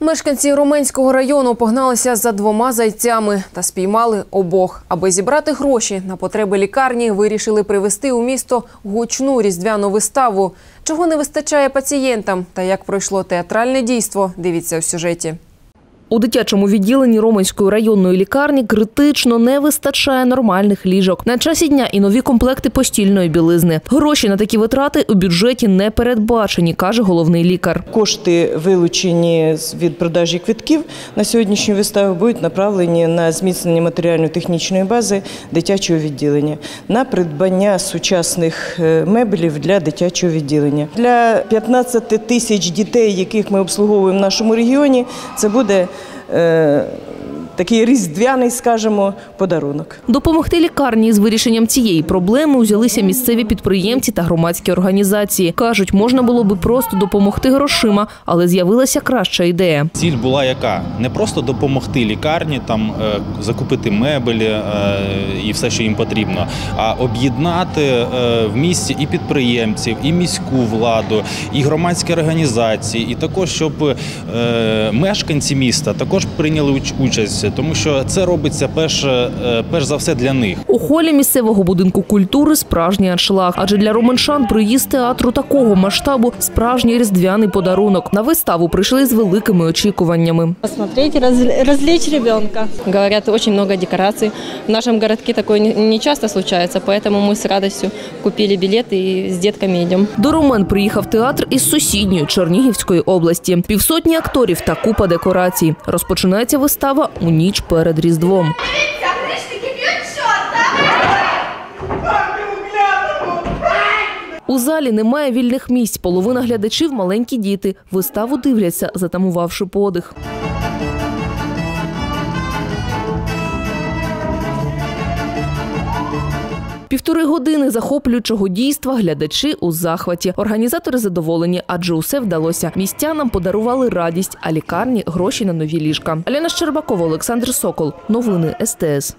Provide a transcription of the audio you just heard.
Мешканці Роменського району погналися за двома зайцями та спіймали обох. Аби зібрати гроші на потреби лікарні, вирішили привезти у місто гучну різдвяну виставу. Чого не вистачає пацієнтам та як пройшло театральне дійство, дивіться у сюжеті. У дитячому відділенні Роменської районної лікарні критично не вистачає нормальних ліжок. На часі дня і нові комплекти постільної білизни. Гроші на такі витрати у бюджеті не передбачені, каже головний лікар. Кошти, вилучені від продажі квитків на сьогоднішню виставу, будуть направлені на зміцнення матеріально-технічної бази дитячого відділення, на придбання сучасних е, меблів для дитячого відділення. Для 15 тисяч дітей, яких ми обслуговуємо в нашому регіоні, це буде 呃 такий різдвяний, скажімо, подарунок. Допомогти лікарні з вирішенням цієї проблеми узялися місцеві підприємці та громадські організації. Кажуть, можна було би просто допомогти грошима, але з'явилася краща ідея. Ціль була яка? Не просто допомогти лікарні, там е, закупити мебелі е, і все, що їм потрібно, а об'єднати е, в місті і підприємців, і міську владу, і громадські організації, і також щоб е, мешканці міста також прийняли уч- участь, тому що це робиться перш, е, перш за все для них. У холі місцевого будинку культури справжній аншлаг. Адже для романшан приїзд театру такого масштабу справжній різдвяний подарунок. На виставу прийшли з великими очікуваннями. Посмотреть, разв- развлечь ребенка. Говорят, очень много декораций. В нашем городке такое не не часто случается, поэтому мы с радостью купили билеты и с детками идем. До Ромен приїхав театр із сусідньої Чернігівської області. Півсотні акторів та купа декорацій. Розпочинається вистава у ніч перед Різдвом. У залі немає вільних місць. Половина глядачів маленькі діти. Виставу дивляться, затамувавши подих. Півтори години захоплюючого дійства глядачі у захваті. Організатори задоволені, адже усе вдалося. Містянам подарували радість, а лікарні гроші на нові ліжка. Аліна Щербакова, Олександр Сокол. Новини СТС.